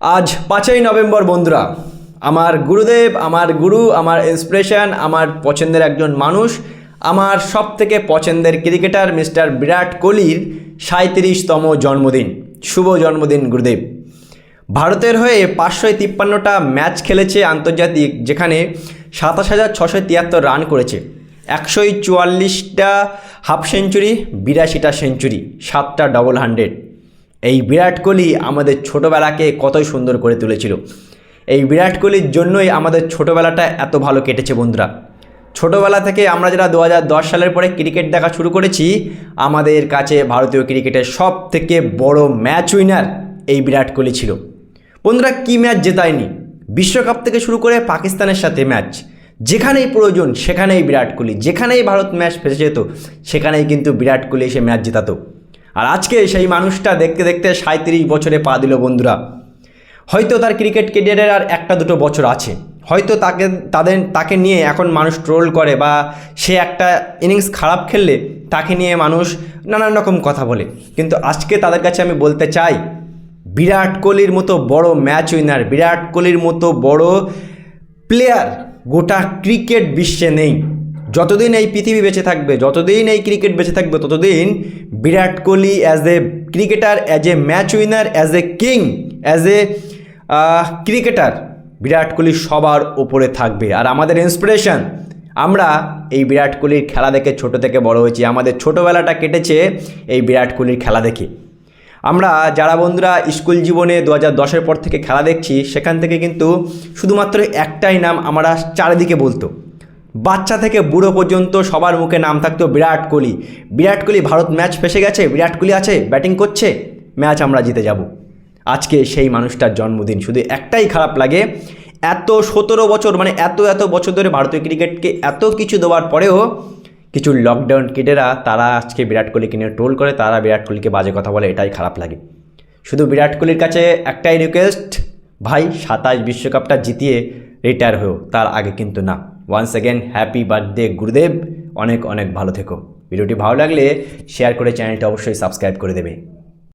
আজ পাঁচই নভেম্বর, বন্ধুরা। আমার গুরুদেব, আমার গুরু, আমার ইন্সপিরেশন আমার পছন্দের একজন মানুষ, আমার সব থেকে পছন্দের ক্রিকেটার মিস্টার বিরাট কোহলির সাঁত্রিশতম জন্মদিন। শুভ জন্মদিন, গুরুদেব। ভারতের হয়ে পাঁচশো তিপ্পান্নটা ম্যাচ খেলেছে আন্তর্জাতিক, যেখানে সাতাশ হাজার ছশো তিয়াত্তর রান করেছে। একশোই চুয়াল্লিশটা হাফ সেঞ্চুরি বিরাশিটা সেঞ্চুরি সাতটা ডবল হান্ড্রেড এই বিরাট কোহলি আমাদের ছোটোবেলাকে কতই সুন্দর করে তুলেছিল। এই বিরাট কোহলির জন্যই আমাদের ছোটোবেলাটা এত ভালো কেটেছে বন্ধুরা। ছোটোবেলা থেকে আমরা যারা দু সালের পরে ক্রিকেট দেখা শুরু করেছি, আমাদের কাছে ভারতীয় ক্রিকেটের সব থেকে বড় ম্যাচ উইনার এই বিরাট কোহলি ছিল। বন্ধুরা, কী ম্যাচ জেতায়নি? বিশ্বকাপ থেকে শুরু করে পাকিস্তানের সাথে ম্যাচ যেখানেই প্রয়োজন, সেখানেই বিরাট কোহলি, যেখানেই ভারত ম্যাচ ফেসে যেত, সেখানেই কিন্তু বিরাট কোহলি এসে ম্যাচ জেতাতো। আর আজকে সেই মানুষটা দেখতে দেখতে সাঁত্রিশ বছরে পা দিল বন্ধুরা। হয়তো তার ক্রিকেট কেরিয়ারের আর একটা দুটো বছর আছে। হয়তো তাকে, তাদের, তাকে নিয়ে এখন মানুষ ট্রোল করে বা সে একটা ইনিংস খারাপ খেললে তাকে নিয়ে মানুষ নানান রকম কথা বলে। কিন্তু আজকে তাদের কাছে আমি বলতে চাই, বিরাট কোহলির মতো বড় ম্যাচ উইনার বিরাট কোহলির মতো বড় প্লেয়ার গোটা ক্রিকেট বিশ্বে নেই। যতদিন এই পৃথিবী বেঁচে থাকবে, যতদিন এই ক্রিকেট বেঁচে থাকবে, ততদিন Virat Kohli as a cricketer as a match winner as a king as a cricketer Virat Kohli সবার ওপরে থাকবে। আর আমাদের ইন্সপিরেশন আমরা এই বিরাট কোহলির খেলা দেখে ছোট থেকে বড় হয়েছি। আমাদের ছোটোবেলাটা কেটেছে এই বিরাট কোহলির খেলা দেখে। আমরা যারা বন্ধুরা স্কুল জীবনে দু হাজার দশের পর থেকে খেলা দেখছি, সেখান থেকে কিন্তু শুধুমাত্র একটাই নাম আমরা চারিদিকে বলতো। বাচ্চা থেকে বুড়ো পর্যন্ত সবার মুখে নাম থাকতো বিরাট কোহলি। বিরাট কোহলি ভারত ম্যাচ ফেসে গেছে, বিরাট কোহলি আছে, ব্যাটিং করছে, ম্যাচ আমরা জিতে যাব। আজকে সেই মানুষটার জন্মদিন, শুধু একটাই খারাপ লাগে, এত সতেরো বছর মানে এত এত বছর ধরে ভারতীয় ক্রিকেটকে এত কিছু দেওয়ার পরেও কিছু লকডাউন কিডেরা তারা আজকে বিরাট কোহলিকে নিয়ে ট্রোল করে, তারা বিরাট কোহলিকে বাজে কথা বলে, এটাই খারাপ লাগে। শুধু বিরাট কোহলির কাছে একটাই রিকোয়েস্ট ভাই, সাতাশ বিশ্বকাপটা জিতিয়ে রিটায়ার হয়েও, তার আগে কিন্তু না। ওয়ান্স অ্যাগেন হ্যাপি বার্থডে গুরুদেব অনেক অনেক ভালো থেকো। ভিডিওটি ভালো লাগলে শেয়ার করে চ্যানেলটা অবশ্যই সাবস্ক্রাইব করে দেবে।